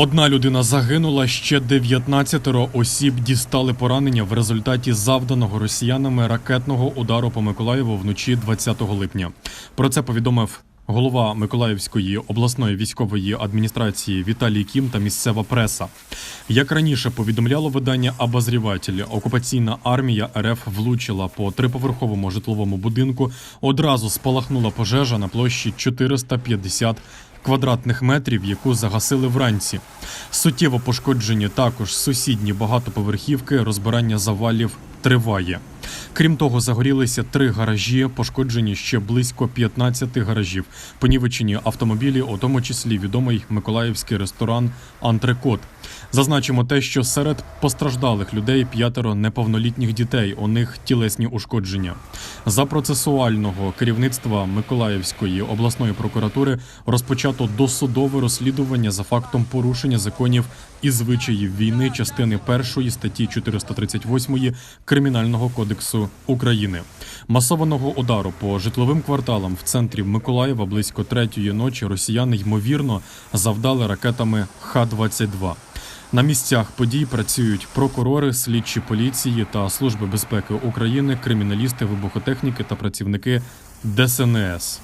Одна людина загинула, ще 19 осіб дістали поранення в результаті завданого росіянами ракетного удару по Миколаєву вночі 20 липня. Про це повідомив голова Миколаївської обласної військової адміністрації Віталій Кім та місцева преса. Як раніше повідомляло видання «Обозріватель», окупаційна армія РФ влучила по триповерховому житловому будинку. Одразу спалахнула пожежа на площі 450 квадратних метрів, яку загасили вранці. Суттєво пошкоджені також сусідні багатоповерхівки, розбирання завалів триває. Крім того, загорілися три гаражі, пошкоджені ще близько 15 гаражів, понівечені автомобілі, у тому числі відомий миколаївський ресторан Антрекот. Зазначимо те, що серед постраждалих людей п'ятеро неповнолітніх дітей. У них тілесні ушкодження. За процесуального керівництва Миколаївської обласної прокуратури розпочато досудове розслідування за фактом порушення законів і звичаїв війни частини першої статті 438 Кримінального кодексу України. Масованого удару по житловим кварталам в центрі Миколаєва близько третьої ночі росіяни ймовірно завдали ракетами Х-22. На місцях подій працюють прокурори, слідчі поліції та служби безпеки України, криміналісти, вибухотехніки та працівники ДСНС.